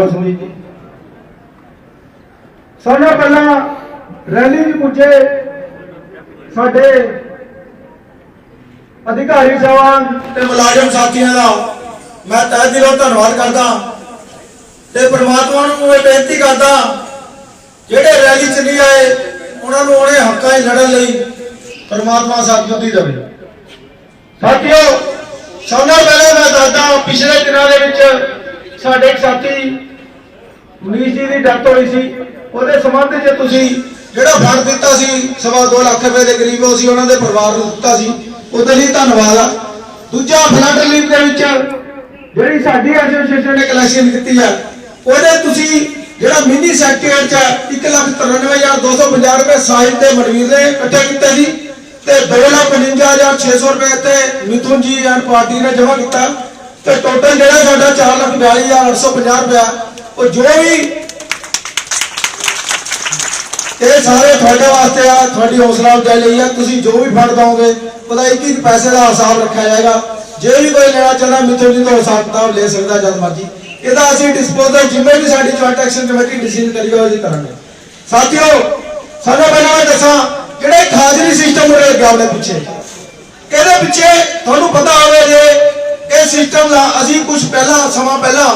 ਬਹੁਤ ਸਮਝੀ ਜੀ ਸਾਡਾ ਪਹਿਲਾਂ ਰੈਲੀ ਵਿੱਚ ਪੁੱਜੇ। ਸਾਡੇ ਅਧਿਕਾਰੀ ਸਾਹਿਬਾਨ ਤੇ ਮੁਲਾਜ਼ਮ ਸਾਥੀਆਂ ਦਾ ਮੈਂ ਤਹਿ ਦਿਲੋਂ ਧੰਨਵਾਦ ਕਰਦਾ ਤੇ ਪ੍ਰਮਾਤਮਾ ਨੂੰ ਇਹ ਬੇਨਤੀ ਕਰਦਾ, ਜਿਹੜੇ ਰੈਲੀ ਚ ਨਹੀਂ ਆਏ, ਉਹਨਾਂ ਨੂੰ ਉਹਨੇ ਹੱਕਾਂ 'ਚ ਲੜਨ ਲਈ ਪ੍ਰਮਾਤਮਾ ਸਾਥ ਦੀ ਦੇਵੇ। ਸਾਥੀਓ ਸਭ ਨਾਲ ਪਹਿਲਾਂ ਮੈਂ ਦੱਸਦਾ, ਪਿਛਲੇ ਦਿਨਾਂ ਦੇ ਵਿੱਚ ਸਾਡੇ ਸਾਥੀ ਮਨੀਸ਼ ਜੀ ਦੀ ਡੈਥ ਹੋਈ ਸੀ, ਉਹਦੇ ਸੰਬੰਧ 'ਚ ਤੁਸੀਂ ਜਿਹੜਾ ਫੰਡ ਦਿੱਤਾ ਸੀ, ਸਵਾ ਦੋ ਲੱਖ ਰੁਪਏ ਦੇ ਕਰੀਬ ਉਹ ਸੀ, ਉਹਨਾਂ ਦੇ ਪਰਿਵਾਰ ਨੂੰ ਦਿੱਤਾ ਸੀ। ਉਹਦੇ ਲਈ ਧੰਨਵਾਦ ਆ। ਦੂਜਾ ਫਲੱਡ ਰਿਲੀਫ ਦੇ ਵਿੱਚ ਜਿਹੜੀ ਸਾਡੀ ਐਸੋਸੀਏਸ਼ਨ ਨੇ ਕਲੈਕਸ਼ਨ ਕੀਤੀ ਆ, ਉਹਦੇ ਤੁਸੀਂ ਜਿਹੜਾ ਮਿੰਨੀ ਸੈਕਟਰੀਏਟ ਚ 193250 ਰੁਪਏ ਸਾਹਿਬ ਤੇ ਮਨਵੀਰ ਨੇ ਇਕੱਠੇ ਕੀਤੇ ਸੀ ਤੇ 255600 ਰੁਪਏ ਤੇ ਮਿਥੁਨ ਜੀ ਐਂਡ ਪਾਰਟੀ ਨੇ ਜਮ੍ਹਾਂ ਕੀਤਾ। ਤੇ ਟੋਟਲ ਜਿਹੜਾ ਸਾਡਾ 442850 ਰੁਪਇਆ ਉਹ ਜੋ ਵੀ। ਇਹ ਸਾਰੇ ਤੁਹਾਡੇ ਵਾਸਤੇ ਆ, ਤੁਹਾਡੀ ਹੌਸਲਾ ਅਫਜ਼ਾਈ ਲਈ ਆ। ਤੁਸੀਂ ਜੋ ਵੀ ਫੰਡ ਦਓਗੇ ਉਹਦਾ ਇੱਕ ਇੱਕ ਪੈਸੇ ਦਾ ਹਿਸਾਬ ਰੱਖਿਆ ਜਾਏਗਾ। ਜੇ ਵੀ ਕੋਈ ਲੈਣਾ ਚਾਹੁੰਦਾ, ਮਿੱਥੋਂ ਜੀ ਤੋਂ ਹਿਸਾਬ ਕਿਤਾਬ ਲੈ ਸਕਦਾ ਜਦ ਮਰਜ਼ੀ। ਇਹਦਾ ਅਸੀਂ ਡਿਸਪੋਜ਼ਲ ਜਿਵੇਂ ਵੀ ਸਾਡੀ ਜੁਆਇੰਟ ਐਕਸ਼ਨ ਕਮੇਟੀ ਡਿਸੀਜਨ ਕਰੀ ਹੋਈ ਕਰਾਂਗੇ। ਸਾਥੀਓ, ਸਾਨੂੰ ਪਹਿਲਾਂ ਮੈਂ ਦੱਸਾਂ, ਜਿਹੜੇ ਖਾਜਰੀ ਸਿਸਟਮ ਉਰੇ ਲੱਗਿਆ ਉਹਦੇ ਪਿੱਛੇ, ਇਹਦੇ ਪਿੱਛੇ ਤੁਹਾਨੂੰ ਪਤਾ ਹੋਵੇ ਜੇ ਇਹ ਸਿਸਟਮ ਦਾ ਅਸੀਂ ਕੁਝ ਪਹਿਲਾਂ, ਸਮਾਂ ਪਹਿਲਾਂ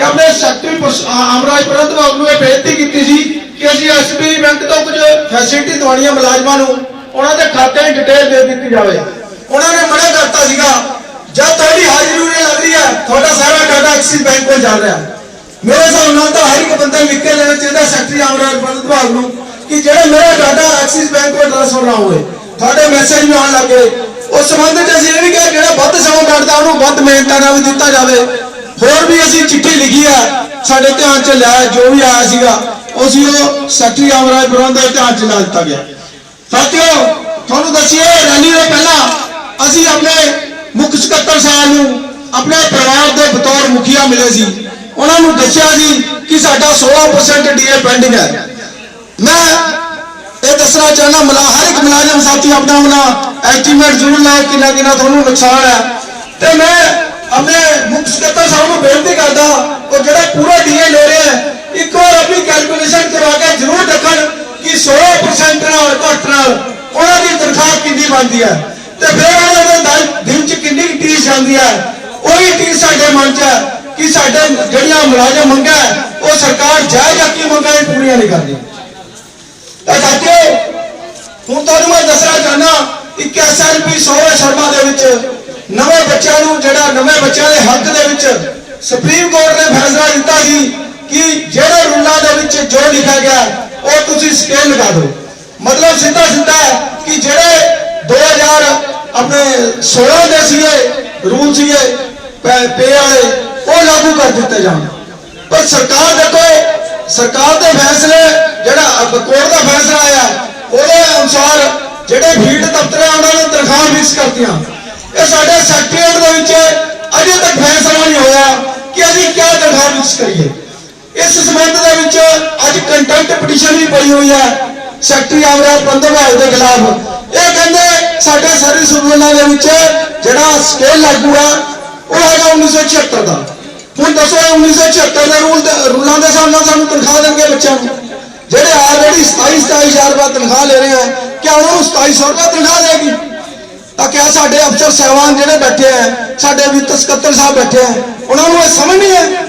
ਆਪਣੇ ਸੈਕਟਰੀ ਅਮਰਾਜ ਪ੍ਰੰਤ ਬਾਬੂ ਨੂੰ ਇਹ ਬੇਨਤੀ ਕੀਤੀ ਸੀ ਕਿ ਅਸੀਂ ਐਸਬੀ ਬੈਂਕ ਤੋਂ ਕੁਝ ਫੈਸਿਲਿਟੀ ਦਵਾਉਣੀਆਂ ਮੁਲਾਜ਼ਮਾਂ ਨੂੰ ਉਹਨਾਂ ਦੇ ਖਾਤੇ ਦੀ ਡਿਟੇਲ ਦੇ ਦਿੱਤੀ ਜਾਵੇ। ਉਹਨਾਂ ਨੇ ਮਨਾ ਕਰਤਾ ਸੀਗਾ, ਜਦ ਤੁਹਾਡੀ ਹਾਜ਼ਰੀ ਉਰੇ ਲੱਗ ਰਹੀ ਹੈ, ਤੁਹਾਡਾ ਸਾਰਾ ਡਾਟਾ ਐਕਸਿਸ ਬੈਂਕ ਕੋਲ ਜਾ ਰਿਹਾ ਮੇਰੇ ਹਿਸਾਬ ਨਾਲ ਤਾਂ ਹਰ ਇੱਕ ਬੰਦਾ ਲਿਖ ਕੇ ਲੈਣਾ ਚਾਹੀਦਾ ਸੈਕਟਰੀ ਅਮਰਾਜ ਪ੍ਰੰਤ ਵਿਭਾਗ ਨੂੰ ਕਿ ਜਿਹੜਾ ਮੇਰਾ ਡਾਟਾ ਐਕਸਿਸ ਬੈਂਕ ਕੋਲ ਟ੍ਰਾਂਸਫਰ ਨਾ ਹੋਵੇ, ਤੁਹਾਡੇ ਮੈਸੇਜ ਵੀ ਆਉਣ ਲੱਗੇ। ਉਸ ਸੰਬੰਧ ਵਿੱਚ ਅਸੀਂ ਇਹ ਵੀ ਕਿਹਾ, ਜਿਹੜਾ ਵੱਧ ਸਮਾਂ ਕੱਢਦਾ, ਉਹਨੂੰ ਵੱਧ ਮਿਹਨਤਾਂ ਨਾਲ ਵੀ ਦਿੱਤਾ ਜਾਵੇ। ਹੋਰ ਵੀ ਅਸੀਂ ਚਿੱਠੀ ਲਿਖੀ ਆ, ਸਾਡੇ ਧਿਆਨ ਚ ਲਿਆ ਜੋ ਵੀ ਆਇਆ ਸੀਗਾ, ਉਹ ਉਹ ਸੈਕਟਰੀ ਅਮਰਾਜ ਪ੍ਰਬੰਧ ਦੇ ਧਿਆਨ ਚ ਲਾ ਦਿੱਤਾ ਗਿਆ। ਸਾਥੀਓ, ਤੁਹਾਨੂੰ ਦੱਸੀਏ, ਰੈਲੀ ਤੋਂ ਪਹਿਲਾਂ ਅਸੀਂ ਆਪਣੇ ਮੁੱਖ ਸਕੱਤਰ ਸਾਹਿਬ ਨੂੰ, ਆਪਣੇ ਪਰਿਵਾਰ ਦੇ ਬਤੌਰ ਮੁਖੀਆ ਮਿਲੇ ਸੀ। ਉਹਨਾਂ ਨੂੰ ਦੱਸਿਆ ਸੀ ਕਿ ਸਾਡਾ 16% ਡੀਏ ਪੈਂਡਿੰਗ ਹੈ। ਮੈਂ ਇਹ ਦੱਸਣਾ ਚਾਹੁੰਦਾ, ਮਲਾ, ਹਰ ਇੱਕ ਮੁਲਾਜ਼ਮ ਸਾਥੀ ਆਪਣਾ ਆਪਣਾ ਐਸਟੀਮੇਟ ਜ਼ਰੂਰ ਲਾਓ ਕਿੰਨਾ ਕਿੰਨਾ ਤੁਹਾਨੂੰ ਨੁਕਸਾਨ ਹੈ। ਤੇ ਮੈਂ ਆਪਣੇ ਮੁੱਖ ਸਕੱਤਰ ਸਾਹਿਬ ਨੂੰ ਬੇਨਤੀ ਕਰਦਾ, ਉਹ ਜਿਹੜਾ ਪੂਰਾ ਡੀਏ ਲੈ ਰਹੇ ਹੈ, ਇੱਕ ਵਾਰ ਆਪਣੀ ਕੈਲਕੂਲੇਸ਼ਨ ਕਰਵਾ ਕੇ ਜ਼ਰੂਰ ਦੇਖਣ ਕਿ 16% ਨਾਲ, ਘੱਟ ਨਾਲ ਉਹਨਾਂ ਦੀ ਤਨਖਾਹ ਕਿੰਨੀ ਬਣਦੀ ਹੈ। ਤੇ ਫਿਰ ਉਹਨਾਂ ਦੇ ਦਿਨ- ਚ ਕਿੰਨੀ ਟੀਸ ਜਾਂਦੀ ਹੈ। ਉਹੀ ਟੀਸ ਸਾਡੇ ਮਨ ਚ ਹੈ ਕਿ ਸਾਡੇ ਜਿਹੜੀਆਂ ਮੁਲਾਜ਼ਮ ਮੰਗਾਂ ਉਹ ਸਰਕਾਰ ਜਾਇਜ਼ ਹੱਕੀ ਮੰਗਾਂ ਇਹ ਪੂਰੀਆਂ ਨਹੀਂ ਕਰਦੀ। ਤਾਂ ਸਾਥੀਓ, ਹੁਣ ਤੁਹਾਨੂੰ ਮੈਂ ਦੱਸਣਾ ਚਾਹਨਾ ਕਿ ਐਸਐਲਪੀ ਸੋਹਰਾ ਸ਼ਰਮਾ ਦੇ ਵਿੱਚ ਨਵੇਂ ਬੱਚਿਆਂ ਨੂੰ ਜਿਹੜਾ ਨਵੇਂ ਬੱਚਿਆਂ ਦੇ ਹੱਕ ਦੇ ਵਿੱਚ ਸੁਪਰੀਮ ਕੋਰਟ ਨੇ ਫੈਸਲਾ ਦਿੱਤਾ ਸੀ ਕਿ ਜਿਹੜੇ ਰੂਲਾਂ ਦੇ ਵਿੱਚ ਜੋ ਲਿਖਿਆ ਗਿਆ, ਉਹ ਤੁਸੀਂ ਸਕੇਲ ਲਗਾ ਦਿਓ। ਮਤਲਬ ਸਿੱਧਾ ਸਿੱਧਾ ਕਿ ਜਿਹੜੇ 2000 ਆਪਣੇ 16 ਦੇ ਸੀਗੇ, ਰੂਲ ਸੀਗੇ, ਪੇ ਵਾਲੇ, ਉਹ ਲਾਗੂ ਕਰ ਦਿੱਤੇ ਜਾਣ। ਪਰ ਸਰਕਾਰ ਦੇਖੋ, ਸਰਕਾਰ ਦੇ ਫੈਸਲੇ, ਜਿਹੜਾ ਕੋਰਟ ਦਾ ਫੈਸਲਾ ਆਇਆ, ਉਹਦੇ ਅਨੁਸਾਰ ਜਿਹੜੇ ਫੀਲਡ ਦਫ਼ਤਰ ਆ ਉਹਨਾਂ ਨੂੰ ਤਨਖਾਹ ਫਿਕਸ ਕਰਤੀਆਂ। ਇਹ ਸਾਡੇ ਸੈਕਟਰੀਏਟ ਦੇ ਵਿੱਚ ਅਜੇ ਤੱਕ ਫੈਸਲਾ ਨਹੀਂ ਹੋਇਆ ਕਿ ਅਸੀਂ ਕੀ ਤਨਖਾਹ ਫਿਕਸ ਕਰੀਏ। ਇਸ ਸੰਬੰਧ ਦੇ ਵਿੱਚ ਅੱਜ ਕੰਟੈਂਟ ਪਟੀਸ਼ਨ ਵੀ ਪਈ ਹੋਈ ਹੈ ਸੈਕਟਰੀ ਆਮਰਾਜ ਬੰਦੋਬਸਤ ਦੇ ਖਿਲਾਫ। ਇਹ ਕਹਿੰਦੇ ਸਾਡੇ ਸਰਵਿਸ ਰੂਲਾਂ ਦੇ ਵਿੱਚ ਜਿਹੜਾ ਸਕੇਲ ਲਾਗੂ ਆ, ਉਹ ਹੈਗਾ 1976 ਦਾ। ਹੁਣ ਦੱਸੋ ਇਹ 1976 ਦੇ ਰੂਲ ਦੇ- ਰੂਲਾਂ ਦੇ ਹਿਸਾਬ ਨਾਲ ਸਾਨੂੰ ਤਨਖਾਹ ਦੇਣਗੇ ਬੱਚਿਆਂ ਨੂੰ? ਜਿਹੜੇ ਆਲਰੇਡੀ 27 27000 ਰੁਪਏ ਤਨਖਾਹ ਲੈ ਰਹੇ ਆ, ਕਿਆ ਉਹਨਾਂ ਨੂੰ 2700 ਰੁਪਏ ਤਨਖਾਹ ਦੇਗੀ? ਤਾਂ ਕਿਆ ਸਾਡੇ ਅਫਸਰ ਸਹਿਬਾਨ ਜਿਹੜੇ ਬੈਠੇ ਆ, ਸਾਡੇ ਵਿੱਤ ਸਕੱਤਰ ਸਾਹਿਬ ਬੈਠੇ ਆ, ਉਹਨਾਂ ਨੂੰ ਇਹ ਸਮਝ ਨਹੀਂ ਹੈ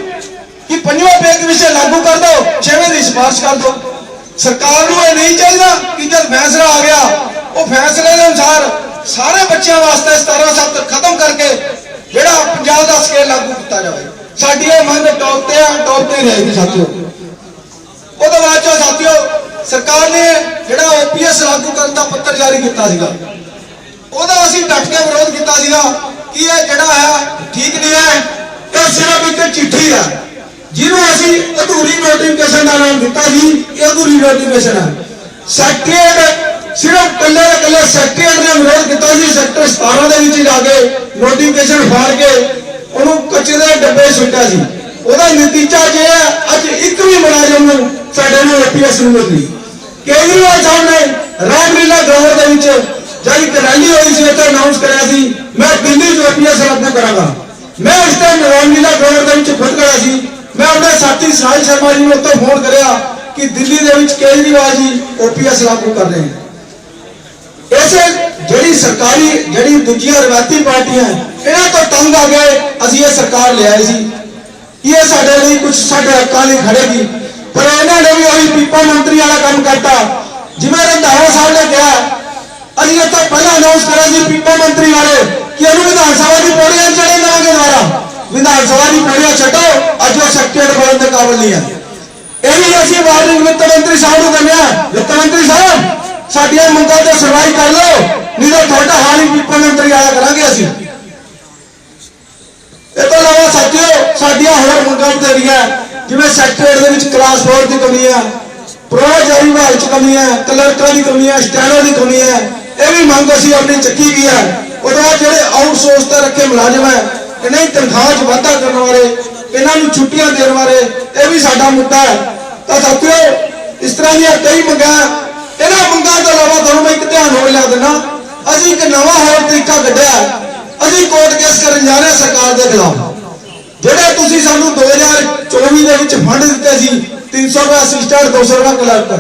ਕਿ ਪੰਜਵਾਂ ਪੇ ਕਮਿਸ਼ਨ ਲਾਗੂ ਕਰ ਦਿਓ ਛੇਵੇਂ ਦੀ ਸਿਫਾਰਿਸ਼ ਕਰ ਦਿਓ ਸਰਕਾਰ ਨੂੰ ਇਹ ਨਹੀਂ ਚਾਹੀਦਾ ਕਿ ਜਦ ਫੈਸਲਾ ਆ ਗਿਆ, ਉਹ ਫੈਸਲੇ ਦੇ ਅਨੁਸਾਰ ਸਾਰੇ ਬੱਚਿਆਂ ਵਾਸਤੇ 17 ਸੱਤ ਖਤਮ ਕਰਕੇ ਜਿਹੜਾ ਪੰਜਾਬ ਦਾ ਸਕੇਲ ਲਾਗੂ ਕੀਤਾ ਜਾਵੇ। ਸਾਡੀ ਇਹ ਮੰਗ ਟੌਪ ਤੇ ਆ, ਟੌਪ ਤੇ ਰਹੇਗੀ ਸਾਥੀਓ। ਉਹਦੇ ਬਾਅਦ ਚੋਂ ਸਾਥੀਓ, ਸਰਕਾਰ ਨੇ ਜਿਹੜਾ ਓਪੀਐਸ ਲਾਗੂ ਕਰਨ ਦਾ ਪੱਤਰ ਜਾਰੀ ਕੀਤਾ ਸੀਗਾ। ਉਹਦਾ ਅਸੀਂ ਡਟ ਕੇ ਵਿਰੋਧ ਕੀਤਾ ਸੀਗਾ ਕਿ ਇਹ ਜਿਹੜਾ ਹੈ ਠੀਕ ਨਹੀਂ ਹੈ, ਇਹ ਸਿਰਫ ਇੱਕ ਚਿੱਠੀ ਹੈ। ਜਿਹਨੂੰ ਅਸੀਂ ਅਧੂਰੀ ਨੋਟੀਫਿਕੇਸ਼ਨ ਦਾ ਨਾਮ ਦਿੱਤਾ ਸੀ, ਇਹ ਅਧੂਰੀ ਨੋਟੀਫਿਕੇਸ਼ਨ ਹੈ। ਸੈਕਟਰੀਏਟ ਸਿਰਫ ਕੱਲੇ ਕੱਲੇ ਸੈਕਟਰੀਏਟ ਨੇ ਵਿਰੋਧ ਕੀਤਾ ਸੀ ਸੈਕਟਰ 17 ਦੇ ਵਿੱਚ ਜਾ ਕੇ ਨੋਟੀਫਿਕੇਸ਼ਨ ਫਾੜ ਕੇ ਉਹਨੂੰ ਕੱਚੇ ਦੇ ਡੱਬੇ ਸੁੱਟਿਆ ਸੀ। ਉਹਦਾ ਨਤੀਜਾ ਜੇ ਹੈ, ਅੱਜ ਇੱਕ ਵੀ ਮੁਲਾਜ਼ਮ ਨੂੰ ਸਾਡੇ ਨੂੰ ਏਪੀਐਸ ਨੂੰ ਮਿਲਦੀ ਕੇਜਰੀਵਾਲ ਸਾਹਿਬ ਨੇ ਰਾਮਲੀਲਾ ਗਰਾਊਂਡ ਦੇ ਵਿੱਚ ਜਦ ਇੱਕ ਰੈਲੀ ਹੋਈ ਸੀ, ਉੱਥੇ ਅਨਾਉਂਸ ਕਰਿਆ ਸੀ, ਮੈਂ ਦਿੱਲੀ ਚ ਏਪੀਐਸ ਲਾਗੂ ਕਰਾਂਗਾ। ਮੈਂ ਉਸ ਟਾਈਮ ਰਾਮਲੀਲਾ ਗਰਾਊਂਡ ਦੇ ਵਿੱਚ ਖੁਦ ਗਿਆ ਸੀ। ਮੈਂ ਆਪਣੇ ਸਾਥੀ ਸਾਹਿਲ ਸ਼ਰਮਾ ਜੀ ਨੂੰ ਉੱਤੇ ਫੋਨ ਕਰਿਆ ਕਿ ਦਿੱਲੀ ਦੇ ਵਿੱਚ ਕੇਜਰੀਵਾਲ ਜੀ ਓਪੀਐਸ ਲਾਗੂ ਕਰ ਰਹੇ ਹਨ ਇਸੇ ਜਿਹੜੀ ਸਰਕਾਰੀ, ਜਿਹੜੀ ਦੂਜੀਆਂ ਰਵਾਇਤੀ ਪਾਰਟੀਆਂ, ਇਹਨਾਂ ਤੋਂ ਤੰਗ ਆ ਗਏ ਅਸੀਂ ਇਹ ਸਰਕਾਰ ਲਿਆਏ ਸੀ। ਇਹ ਸਾਡੇ ਲਈ ਕੁਝ ਸਾਡੇ ਹੱਕਾਂ ਲਈ ਖੜੇਗੀ ਪਰ ਇਹਨਾਂ ਨੇ ਵੀ ਉਹੀ ਪੀਪਾ ਮੰਤਰੀ ਵਾਲਾ ਕੰਮ ਕਰਤਾ। ਜਿਵੇਂ ਰੰਧਾਵਾ ਸਾਹਿਬ ਨੇ ਕਿਹਾ ਅਸੀਂ ਇਹ ਤਾਂ ਪਹਿਲਾਂ ਅਨਾਉਂਸ ਕਰਾਂਗੇ ਸੀ ਮੰਤਰੀ ਵਾਲੇ ਕਿ ਇਹਨੂੰ ਵਿਧਾਨ ਸਭਾ ਦੀ ਪੌੜੀਆਂ ਚੜੇ ਦੇਵਾਂਗੇ ਦੁਬਾਰਾ। ਵਿਧਾਨ ਸਭਾ ਦੀ ਪੌੜੀਆਂ ਛੱਡੋ, ਅੱਜ ਉਹ ਸੈਕਟਰੀ ਬਣਨ ਦੇ ਕਾਬਿਲ ਨਹੀਂ ਹੈ। ਇਹ ਵੀ ਅਸੀਂ ਵਾਰਨਿੰਗ ਵਿੱਤ ਮੰਤਰੀ ਸਾਹਿਬ ਨੂੰ ਦਿੰਦੇ ਹਾਂ, ਵਿੱਤ ਮੰਤਰੀ ਸਾਹਿਬ, ਸਾਡੀਆਂ ਮੰਗਾਂ ਤੇ ਸੁਣਵਾਈ ਕਰ ਲਓ, ਨਹੀਂ ਤਾਂ ਤੁਹਾਡਾ ਹਾਲ ਹੀ ਵਿਪ ਮੰਤਰੀ ਆਇਆ ਕਰਾਂਗੇ ਅਸੀਂ। ਇਹ ਤੋਂ ਇਲਾਵਾ ਸਾਥੀਓ, ਸਾਡੀਆਂ ਹੋਰ ਮੰਗਾਂ ਬਥੇਰੀਆਂ ਜਿਵੇਂ ਸੈਕਟਰੀ ਦੇ ਵਿੱਚ ਕਲਾਸ 4 ਦੀ ਕਮੀ ਹੈ ਪ੍ਰੋਜਾਰੀ ਵਿਭਾਗ ਚ ਕਮੀ ਹੈ ਕਲਰਕਾਂ ਦੀ ਕਮੀ ਹੈ, ਸਟੈਨੋ ਦੀ ਕਮੀ ਹੈ ਇਹ ਵੀ ਮੰਗ ਅਸੀਂ ਆਪਣੀ ਚੱਕੀ ਵੀ ਹੈ। ਉਹਦੇ ਬਾਅਦ ਜਿਹੜੇ ਆਊਟਸੋਰਸ ਤੇ ਰੱਖੇ ਮੁਲਾਜ਼ਮ ਹੈ ਇਹਨਾਂ ਦੀ ਤਨਖਾਹ 'ਚ ਵਾਧਾ ਕਰਨ ਵਾਲੇ ਇਹਨਾਂ ਨੂੰ ਛੁੱਟੀਆਂ ਦੇਣ ਵਾਲੇ ਇਹ ਵੀ ਸਾਡਾ ਮੁੱਦਾ ਹੈ। ਤਾਂ ਸਾਥੀਓ, ਇਸ ਤਰ੍ਹਾਂ ਦੀਆਂ ਕਈ ਮੰਗਾਂ, ਇਹਨਾਂ ਮੰਗਾਂ ਤੋਂ ਇਲਾਵਾ ਤੁਹਾਨੂੰ ਮੈਂ ਇੱਕ ਧਿਆਨ ਹੋਰ ਲਿਆ ਦਿੰਦਾ। ਅਸੀਂ ਇੱਕ ਨਵਾਂ ਹੋਰ ਤਰੀਕਾ ਕੱਢਿਆ ਅਸੀਂ ਕੋਰਟ ਕੇਸ ਕਰਨ ਜਾ ਰਹੇ ਹਾਂ ਸਰਕਾਰ ਦੇ ਖਿਲਾਫ। ਜਿਹੜੇ ਤੁਸੀਂ ਸਾਨੂੰ 2024 ਦੇ ਵਿੱਚ ਫੰਡ ਦਿੱਤੇ ਸੀ 300 ਰੁਪਏ ਅਸਿਸਟੈਂਟ 200 ਰੁਪਏ ਕਲਰਕ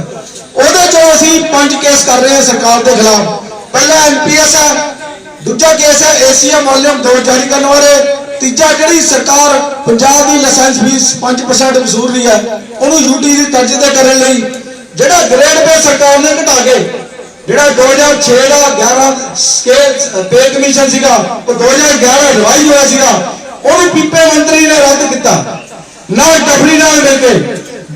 ਉਹਦੇ ਚੋਂ ਅਸੀਂ ਪੰਜ ਕੇਸ ਕਰ ਰਹੇ ਹਾਂ ਸਰਕਾਰ ਦੇ ਖਿਲਾਫ। ਪਹਿਲਾ ਐਨਪੀਐਸ ਹੈ ਦੂਜਾ ਕੇਸ ਹੈ ਏਸੀਐਮ ਵਾਲੀਅਮ 2 ਜਾਰੀ ਕਰਨ ਵਾਲੇ। ਤੀਜਾ ਜਿਹੜੀ ਸਰਕਾਰ ਪੰਜਾਬ ਦੀ ਲਾਇਸੈਂਸ ਫੀਸ 5% ਵਸੂਲ ਰਹੀ ਹੈ, ਉਹਨੂੰ ਯੂਟੀ ਦੀ ਤਰਜ਼ ਤੇ ਕਰਨ ਲਈ ਜਿਹੜਾ ਗ੍ਰੇਡ ਪੇ ਸਰਕਾਰ ਨੇ ਘਟਾ ਕੇ, ਜਿਹੜਾ 2006 ਦਾ 11 ਸਕੇਲ ਪੇ ਕਮਿਸ਼ਨ ਸੀਗਾ, ਉਹ 2011 ਰਿਵਾਈਜ਼ ਹੋਇਆ ਸੀਗਾ ਉਹਨੂੰ ਪੀਪੇ ਮੰਤਰੀ ਨੇ ਰੱਦ ਕੀਤਾ। ਨਾ ਡਫਰੀ ਨਾਲ ਮਿਲ ਕੇ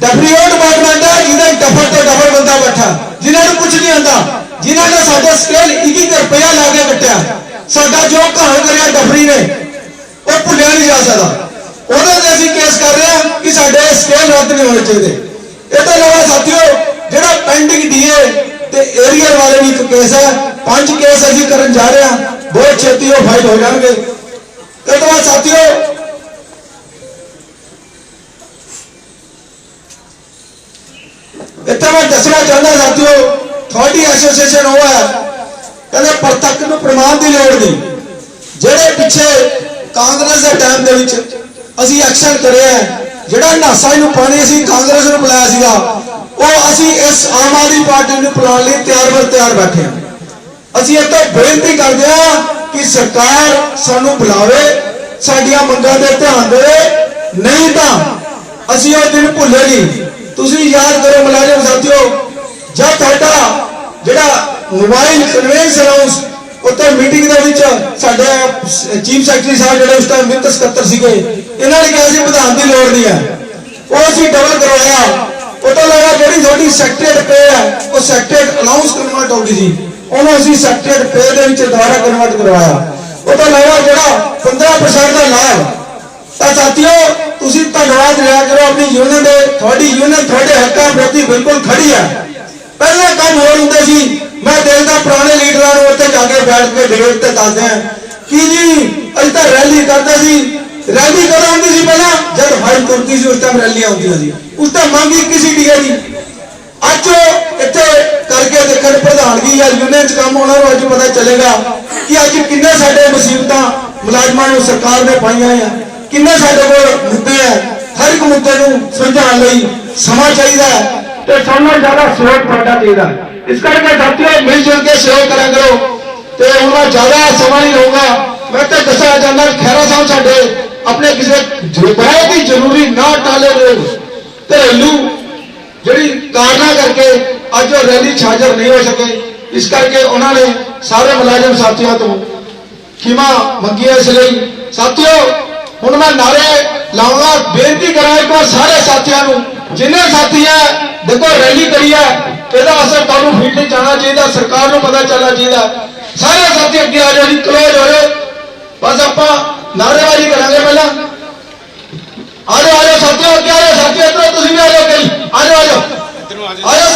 ਡਫਰੀ ਉਹ ਡਿਪਾਰਟਮੈਂਟ ਹੈ ਜਿਹਦੇ ਡਫਰ ਤੋਂ ਡਫਰ ਬੰਦਾ ਬੈਠਾ ਜਿਨ੍ਹਾਂ ਨੂੰ ਕੁਝ ਨਹੀਂ ਆਉਂਦਾ। ਜਿਨ੍ਹਾਂ ਨੇ ਸਾਡਾ ਸਕੇਲ 21 ਰੁਪਇਆ ਲਾ ਕੇ ਕੱਟਿਆ, ਸਾਡਾ ਜੋ ਘਾਣ ਕਰਿਆ ਡਫਰੀ ਨੇ, ਉਹ ਭੁੱਲਿਆ ਨਹੀਂ ਜਾ ਸਕਦਾ। ਉਹਦੇ ਤੇ ਅਸੀਂ ਕੇਸ ਕਰ ਰਹੇ ਹਾਂ ਕਿ ਸਾਡੇ ਸਕੇਲ ਰੱਦ ਨਹੀਂ ਹੋਣੇ ਚਾਹੀਦੇ। ਇਹ ਤੋਂ ਇਲਾਵਾ ਸਾਥੀਓ, ਜਿਹੜਾ ਪੈਂਡਿੰਗ ਡੀਏ ਤੇ ਏਰੀਅਰ ਵਾਲੇ ਵੀ ਇੱਕ ਕੇਸ ਹੈ, ਪੰਜ ਕੇਸ ਅਸੀਂ ਕਰਨ ਜਾ ਰਹੇ ਹਾਂ, ਬਹੁਤ ਛੇਤੀ ਉਹ ਫਾਈਲ ਹੋ ਜਾਣਗੇ। ਇਹ ਤੋਂ ਬਾਅਦ ਸਾਥੀਓ, ਇੱਥੇ ਮੈਂ ਦੱਸਣਾ ਚਾਹੁੰਦਾ ਸਾਥੀਓ ਤੁਹਾਡੀ ਐਸੋਸੀਏਸ਼ਨ ਉਹ ਹੈ, ਕਹਿੰਦੇ ਪ੍ਰਤੱਖ ਨੂੰ ਪ੍ਰਮਾਣ ਦੀ ਲੋੜ ਨਹੀਂ। ਜਿਹੜੇ ਪਿੱਛੇ ਕਾਂਗਰਸ ਦੇ ਟਾਈਮ ਦੇ ਵਿੱਚ ਅਸੀਂ ਐਕਸ਼ਨ ਕਰਿਆ ਜਿਹੜਾ ਨਾਸਾ ਨੂੰ ਪਾਣੀ ਅਸੀਂ ਕਾਂਗਰਸ ਨੂੰ ਬੁਲਾਇਆ ਸੀਗਾ, ਉਹ ਅਸੀਂ ਇਸ ਆਮ ਆਦਮੀ ਪਾਰਟੀ ਨੂੰ ਬੁਲਾਉਣ ਲਈ ਤਿਆਰ ਬਰ ਤਿਆਰ ਬੈਠੇ ਹਾਂ। ਅਸੀਂ ਇਹ ਤੋਂ ਬੇਨਤੀ ਕਰਦੇ ਹਾਂ ਕਿ ਸਰਕਾਰ ਸਾਨੂੰ ਬੁਲਾਵੇ, ਸਾਡੀਆਂ ਮੰਗਾਂ ਦੇ ਧਿਆਨ ਦੇਵੇ। ਨਹੀਂ ਤਾਂ ਅਸੀਂ ਉਹ ਦਿਨ ਭੁੱਲੇ ਨਹੀਂ। ਤੁਸੀਂ ਯਾਦ ਕਰੋ ਮੁਲਾਜ਼ਮ ਸਾਥੀਓ ਜਾਂ ਤੁਹਾਡਾ ਜਿਹੜਾ ਮੋਬਾਈਲ ਕਨਵੈਂਸ ਅਨਾਉਂਸ ਉੱਥੇ ਮੀਟਿੰਗ ਦੇ ਵਿੱਚ ਸਾਡੇ ਚੀਫ ਸੈਕਟਰੀ ਸਾਹਿਬ ਜਿਹੜੇ ਉਸ ਟਾਈਮ ਵਿੱਤ ਸਕੱਤਰ ਸੀਗੇ, ਇਹਨਾਂ ਨੇ ਕਿਹਾ ਸੀ ਵਿਧਾਨ ਦੀ ਲੋੜ ਨਹੀਂ ਹੈ। ਉਹ ਅਸੀਂ ਡਬਲ ਕਰਵਾਇਆ। ਉਹ ਤੋਂ ਇਲਾਵਾ ਜਿਹੜੀ ਤੁਹਾਡੀ ਸੈਕਟਰੀਏਟ ਪੇ ਹੈ, ਉਹ ਸੈਕਟਰੀਏਟ ਅਨਾਉਂਸ ਕਨਵਰਟ ਹੋ ਗਈ ਸੀ ਉਹਨੂੰ ਅਸੀਂ ਸੈਕਟਰੀਏਟ ਪੇ ਦੇ ਵਿੱਚ ਦੁਬਾਰਾ ਕਨਵਰਟ ਕਰਵਾਇਆ। ਉਹ ਤੋਂ ਜਿਹੜਾ 15% ਦਾ ਲਾਭ, ਤਾਂ ਸਾਥੀਓ, ਤੁਸੀਂ ਧੰਨਵਾਦ ਰਿਹਾ ਕਰੋ, ਆਪਣੀ ਯੂਨੀਅਨ ਦੇ, ਤੁਹਾਡੀ ਯੂਨੀਅਨ ਤੁਹਾਡੇ ਹੱਕਾਂ ਪ੍ਰਤੀ ਬਿਲਕੁਲ ਖੜੀ ਹੈ। ਪਹਿਲਾਂ ਕੰਮ ਹੋਰ ਹੁੰਦੇ ਸੀ, ਮੈਂ ਦੇਖਦਾ ਪੁਰਾਣੇ ਲੀਡਰਾਂ ਨੂੰ ਉੱਥੇ ਜਾ ਕੇ ਬੈਠ ਕੇ ਡਿਬੇਟ ਤੇ ਦੱਸਦੇ ਆ ਕਿ ਜੀ, ਅਸੀਂ ਤਾਂ ਰੈਲੀ ਕਰਦੇ ਸੀ। ਰੈਲੀ ਕਦੋਂ ਹੁੰਦੀ ਸੀ ਪਹਿਲਾਂ? ਜਦ ਫਾਈਲ ਤੁਰਦੀ ਸੀ, ਉਸ ਟਾਈਮ ਰੈਲੀਆਂ ਹੁੰਦੀਆਂ ਸੀ। ਉਸ ਟਾਈਮ ਮੰਗ ਇੱਕ ਡੀਏ ਦੀ ਅੱਜ ਇੱਥੇ ਕਰਕੇ ਦੇਖਣ ਪ੍ਰਧਾਨਗੀ ਜਾਂ ਯੂਨੀਅਨ ਚ ਕੰਮ ਉਹਨਾਂ ਨੂੰ ਅੱਜ ਪਤਾ ਚੱਲੇਗਾ ਕਿ ਅੱਜ ਕਿੰਨੇ ਸਾਡੇ ਮੁਸੀਬਤਾਂ ਮੁਲਾਜ਼ਮਾਂ ਨੂੰ ਸਰਕਾਰ ਨੇ ਪਾਈਆਂ ਆ ਕਿੰਨੇ ਸਾਡੇ ਕੋਲ ਮੁੱਦੇ ਆ। ਹਰ ਇੱਕ ਮੁੱਦੇ ਨੂੰ ਸੁਲਝਾਉਣ ਲਈ ਸਮਾਂ ਚਾਹੀਦਾ ਹੈ। ਤੇ ਸਭ ਨਾਲੋਂ ਜ਼ਿਆਦਾ ਸਹਿਯੋਗ ਤੁਹਾਡਾ ਚਾਹੀਦਾ ਹੈ। ਇਸ ਕਰਕੇ ਸਾਥੀਓ ਮਿਲ ਜੁਲ ਕੇ ਸਹਿਯੋਗ ਕਰਿਆ ਕਰੋ। ਤੇ ਹੁਣ ਮੈਂ ਜ਼ਿਆਦਾ ਸਮਾਂ ਨਹੀਂ ਲਊਂਗਾ ਮੈਂ ਤਾਂ ਦੱਸਣਾ ਚਾਹੁੰਦਾ ਖੈਰਾ ਸਾਹਿਬ ਸਾਡੇ ਆਪਣੇ ਕਿਸੇ ਜ- ਬਹੁਤ ਜ਼ਰੂਰੀ ਨਾ ਟਾਲੇ ਰੋਗ ਘਰੇਲੂ ਜਿਹੜੀ ਕਾਰਨਾਂ ਕਰਕੇ ਅੱਜ ਉਹ ਰੈਲੀ 'ਚ ਹਾਜ਼ਰ ਨਹੀਂ ਹੋ ਸਕੇ। ਇਸ ਕਰਕੇ ਉਹਨਾਂ ਨੇ ਸਾਰੇ ਮੁਲਾਜ਼ਮ ਸਾਥੀਆਂ ਤੋਂ ਖਿਮਾ ਮੰਗੀ ਹੈ ਇਸ ਲਈ। ਸਾਥੀਓ, ਹੁਣ ਮੈਂ ਨਾਰੇ ਲਾਉਂਗਾ ਬੇਨਤੀ ਕਰਾਂ ਇੱਕ ਵਾਰ ਸਾਰੇ ਸਾਥੀਆਂ ਨੂੰ, ਜਿੰਨੇ ਸਾਥੀ ਹੈ ਦੇਖੋ, ਰੈਲੀ ਕਰੀ ਹੈ, ਇਹਦਾ ਅਸਰ ਤੁਹਾਨੂੰ ਫੀਲਡ ਜਾਣਾ ਚਾਹੀਦਾ, ਸਰਕਾਰ ਨੂੰ ਪਤਾ ਚੱਲਣਾ ਚਾਹੀਦਾ। ਸਾਰੇ ਸਾਥੀ ਅੱਗੇ ਆ ਜਾਓ, ਜੀ ਕਲੋਜ਼ ਹੋ ਜਾਓ। ਬਸ ਆਪਾਂ ਨਾਰੇਬਾਜ਼ੀ ਕਰਾਂਗੇ ਪਹਿਲਾਂ। ਆ ਜਾਓ ਆ ਜਾਓ, ਸਾਥੀਓ, ਅੱਗੇ ਆ ਜਾਓ, ਸਾਥੀਓ, ਇੱਧਰੋਂ ਤੁਸੀਂ ਵੀ ਆ ਜਾਓ ਕਈ ਆ ਜਾਓ ਆ ਜਾਓ। ਆ ਜਾਓ।